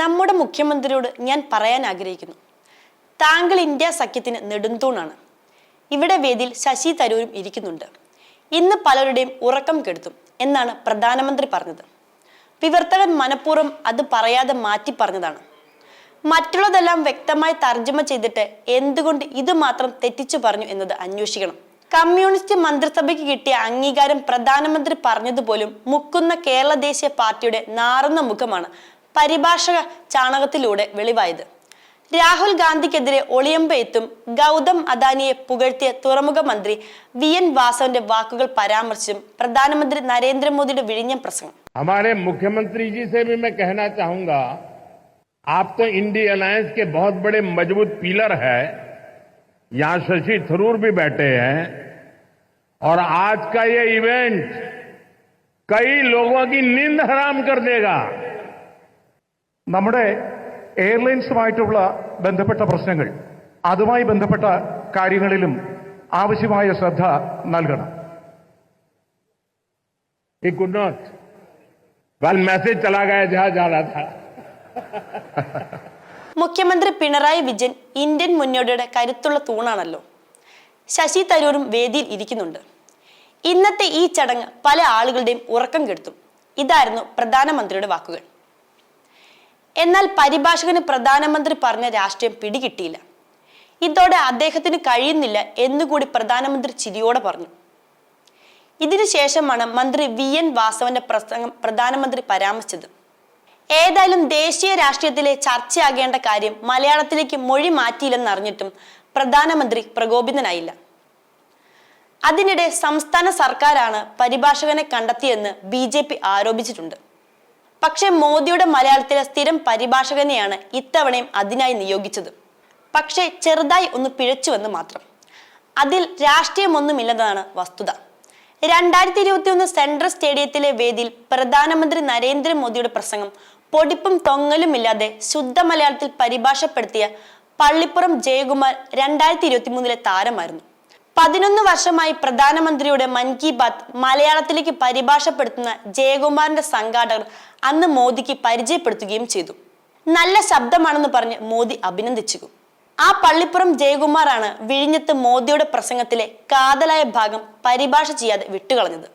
നമ്മുടെ മുഖ്യമന്ത്രിയോട് ഞാൻ പറയാൻ ആഗ്രഹിക്കുന്നു. താങ്കൾ ഇന്ത്യ സഖ്യത്തിന് നെടുന്തൂണാണ്. ഇവിടെ വേദിയിൽ ശശി തരൂരും ഇരിക്കുന്നുണ്ട്. ഇന്ന് പലരുടെയും ഉറക്കം കെടുത്തും എന്നാണ് പ്രധാനമന്ത്രി പറഞ്ഞത്. വിവർത്തകൻ മനഃപൂർവം അത് പറയാതെ മാറ്റി പറഞ്ഞതാണ്. മറ്റുള്ളതെല്ലാം വ്യക്തമായി തർജമ ചെയ്തിട്ട് എന്തുകൊണ്ട് ഇത് മാത്രം തെറ്റിച്ചു പറഞ്ഞു എന്നത് അന്വേഷിക്കണം. കമ്മ്യൂണിസ്റ്റ് മന്ത്രിസഭയ്ക്ക് കിട്ടിയ അംഗീകാരം പ്രധാനമന്ത്രി പറഞ്ഞതുപോലും മുക്കുന്ന കേരള ദേശീയ പാർട്ടിയുടെ നാറുന്ന മുഖമാണ് പരിഭാഷക ചാണകത്തിലൂടെ വെളിവായത് രാഹുൽ ഗാന്ധിക്കെതിരെ ഒളിയമ്പെയ്ത്തും ഗൗതം അദാനിയെ പുകഴ്ത്തിയ തുറമുഖ മന്ത്രി വി എൻ വാസവന്റെ വാക്കുകൾ പരാമർശിച്ചും പ്രധാനമന്ത്രി നരേന്ദ്രമോദിയുടെ വിഴിഞ്ഞം പ്രസംഗം हमारे मुख्यमंत्री जी से भी मैं कहना चाहूंगा आप तो इंडी अलायंस के बहुत बड़े मजबूत पिलर है यहां शशि थरूर भी बैठे हैं और आज का ये इवेंट कई लोगों की नींद हराम कर देगा നമ്മുടെ എയർലൈൻസുമായിട്ടുള്ള ബന്ധപ്പെട്ട പ്രശ്നങ്ങൾ അതുമായി ബന്ധപ്പെട്ട കാര്യങ്ങളിലും ആവശ്യമായ ശ്രദ്ധ നൽകണം. He could not. While message മുഖ്യമന്ത്രി പിണറായി വിജയൻ ഇന്ത്യൻ മുന്നോടിയുടെ കരുത്തുള്ള തൂണാണല്ലോ. ശശി തരൂരും വേദിയിൽ ഇരിക്കുന്നുണ്ട്. ഇന്നത്തെ ഈ ചടങ്ങ് പല ആളുകളുടെയും ഉറക്കം കെടുത്തും. ഇതായിരുന്നു പ്രധാനമന്ത്രിയുടെ വാക്കുകൾ. എന്നാൽ പരിഭാഷകന് പ്രധാനമന്ത്രി പറഞ്ഞ രാഷ്ട്രീയം പിടികിട്ടിയില്ല. ഇതോടെ അദ്ദേഹത്തിന് കഴിയുന്നില്ല എന്നുകൂടി പ്രധാനമന്ത്രി ചിരിയോടെ പറഞ്ഞു. ഇതിനുശേഷമാണ് മന്ത്രി വി. എൻ. വാസവന്റെ പ്രസംഗം പ്രധാനമന്ത്രി പരാമർശിച്ചത്. ഏതായാലും ദേശീയ രാഷ്ട്രീയത്തിലെ ചർച്ചയാകേണ്ട കാര്യം മലയാളത്തിലേക്ക് മൊഴി മാറ്റിയില്ലെന്ന് അറിഞ്ഞിട്ടും പ്രധാനമന്ത്രി പ്രകോപിതനായില്ല. അതിനിടെ സംസ്ഥാന സർക്കാരാണ് പരിഭാഷകനെ കണ്ടെത്തിയെന്ന് ബി ആരോപിച്ചിട്ടുണ്ട്. പക്ഷേ മോദിയുടെ മലയാളത്തിലെ സ്ഥിരം പരിഭാഷകനെയാണ് ഇത്തവണയും അതിനായി നിയോഗിച്ചത്. പക്ഷേ ചെറുതായി ഒന്ന് പിഴച്ചുവെന്ന് മാത്രം. അതിൽ രാഷ്ട്രീയമൊന്നുമില്ലെന്നതാണ് വസ്തുത. രണ്ടായിരത്തി ഇരുപത്തി ഒന്ന് സെൻട്രൽ സ്റ്റേഡിയത്തിലെ വേദിയിൽ പ്രധാനമന്ത്രി നരേന്ദ്രമോദിയുടെ പ്രസംഗം പൊടിപ്പും തൊങ്ങലുമില്ലാതെ ശുദ്ധ മലയാളത്തിൽ പരിഭാഷപ്പെടുത്തിയ പള്ളിപ്പുറം ജയകുമാർ രണ്ടായിരത്തി ഇരുപത്തി മൂന്നിലെ താരമായിരുന്നു. പതിനൊന്ന് വർഷമായി പ്രധാനമന്ത്രിയുടെ മൻ കി ബാത്ത് മലയാളത്തിലേക്ക് പരിഭാഷപ്പെടുത്തുന്ന ജയകുമാറിന്റെ സംഘാടകർ അന്ന് മോദിക്ക് പരിചയപ്പെടുത്തുകയും ചെയ്തു. നല്ല ശബ്ദമാണെന്ന് പറഞ്ഞ് മോദി അഭിനന്ദിച്ചു. ആ പള്ളിപ്പുറം ജയകുമാറാണ് വിഴിഞ്ഞത്ത് മോദിയുടെ പ്രസംഗത്തിലെ കാതലായ ഭാഗം പരിഭാഷ ചെയ്യാതെ വിട്ടുകളഞ്ഞത്.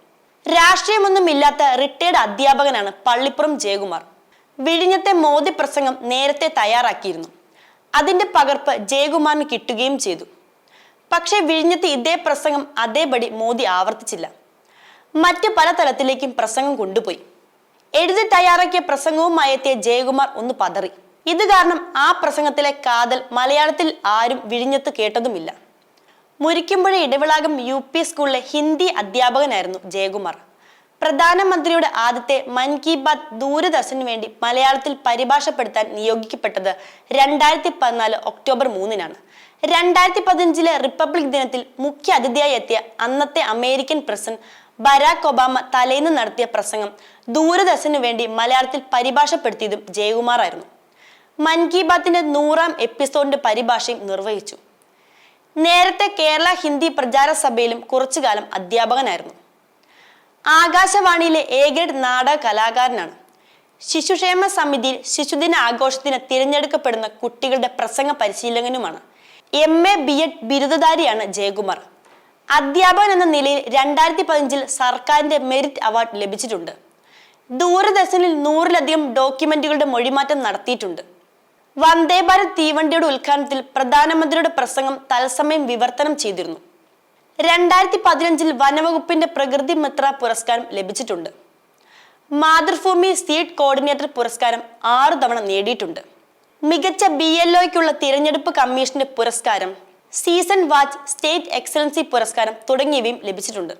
രാഷ്ട്രീയമൊന്നും ഇല്ലാത്ത റിട്ടയർഡ് അധ്യാപകനാണ് പള്ളിപ്പുറം ജയകുമാർ. വിഴിഞ്ഞത്തെ മോദി പ്രസംഗം നേരത്തെ തയ്യാറാക്കിയിരുന്നു. അതിന്റെ പകർപ്പ് ജയകുമാറിന് കിട്ടുകയും ചെയ്തു. പക്ഷേ വിഴിഞ്ഞത്ത് ഇതേ പ്രസംഗം അതേപടി മോദി ആവർത്തിച്ചില്ല. മറ്റു പല തലത്തിലേക്കും പ്രസംഗം കൊണ്ടുപോയി. എഴുതി തയ്യാറാക്കിയ പ്രസംഗവുമായി എത്തിയ ജയകുമാർ ഒന്ന് പതറി. ഇത് കാരണം ആ പ്രസംഗത്തിലെ കാതൽ മലയാളത്തിൽ ആരും വിഴിഞ്ഞത്ത് കേട്ടതുമില്ല. മുരിക്കുമ്പുഴ ഇടവിളാകം യു പി സ്കൂളിലെ ഹിന്ദി അധ്യാപകനായിരുന്നു ജയകുമാർ. പ്രധാനമന്ത്രിയുടെ ആദ്യത്തെ മൻ കി ബാത് ദൂരദർശന് വേണ്ടി മലയാളത്തിൽ പരിഭാഷപ്പെടുത്താൻ നിയോഗിക്കപ്പെട്ടത് രണ്ടായിരത്തി പതിനാല് ഒക്ടോബർ മൂന്നിനാണ്. രണ്ടായിരത്തി പതിനഞ്ചിലെ റിപ്പബ്ലിക് ദിനത്തിൽ മുഖ്യ അതിഥിയായി എത്തിയ അന്നത്തെ അമേരിക്കൻ പ്രസിഡന്റ് ബരാക് ഒബാമ തലേന്ന് നടത്തിയ പ്രസംഗം ദൂരദർശന് വേണ്ടി മലയാളത്തിൽ പരിഭാഷപ്പെടുത്തിയതും ജയകുമാർ ആയിരുന്നു മൻ കി ബാത്തിന്റെ നൂറാം എപ്പിസോഡിന്റെ പരിഭാഷയും നിർവഹിച്ചു. നേരത്തെ കേരള ഹിന്ദി പ്രചാര സഭയിലും കുറച്ചുകാലം അധ്യാപകനായിരുന്നു. ആകാശവാണിയിലെ എ നാടക കലാകാരനാണ്. ശിശുക്ഷേമ സമിതിയിൽ ശിശുദിന ആഘോഷത്തിന് തിരഞ്ഞെടുക്കപ്പെടുന്ന കുട്ടികളുടെ പ്രസംഗ പരിശീലകനുമാണ്. എം എ ബി എഡ് ബിരുദധാരിയാണ് ജയകുമാർ. അധ്യാപകൻ എന്ന നിലയിൽ രണ്ടായിരത്തി പതിനഞ്ചിൽ സർക്കാരിന്റെ മെറിറ്റ് അവാർഡ് ലഭിച്ചിട്ടുണ്ട്. ദൂരദർശനിൽ നൂറിലധികം ഡോക്യുമെന്റുകളുടെ മൊഴിമാറ്റം നടത്തിയിട്ടുണ്ട്. വന്ദേ ഭാരത് തീവണ്ടിയുടെ ഉദ്ഘാടനത്തിൽ പ്രധാനമന്ത്രിയുടെ പ്രസംഗം തത്സമയം വിവർത്തനം ചെയ്തിരുന്നു. രണ്ടായിരത്തി പതിനഞ്ചിൽ വനവകുപ്പിന്റെ പ്രകൃതി മിത്ര പുരസ്കാരം ലഭിച്ചിട്ടുണ്ട്. മാതൃഭൂമി സീഡ് കോർഡിനേറ്റർ പുരസ്കാരം ആറു തവണ നേടിയിട്ടുണ്ട്. മികച്ച ബി എൽ ഒയ്ക്കുള്ള തിരഞ്ഞെടുപ്പ് കമ്മീഷന്റെ പുരസ്കാരം. സീസൺ വാച്ച് സ്റ്റേറ്റ് എക്സലൻസി പുരസ്കാരം തുടങ്ങിയവയും ലഭിച്ചിട്ടുണ്ട്.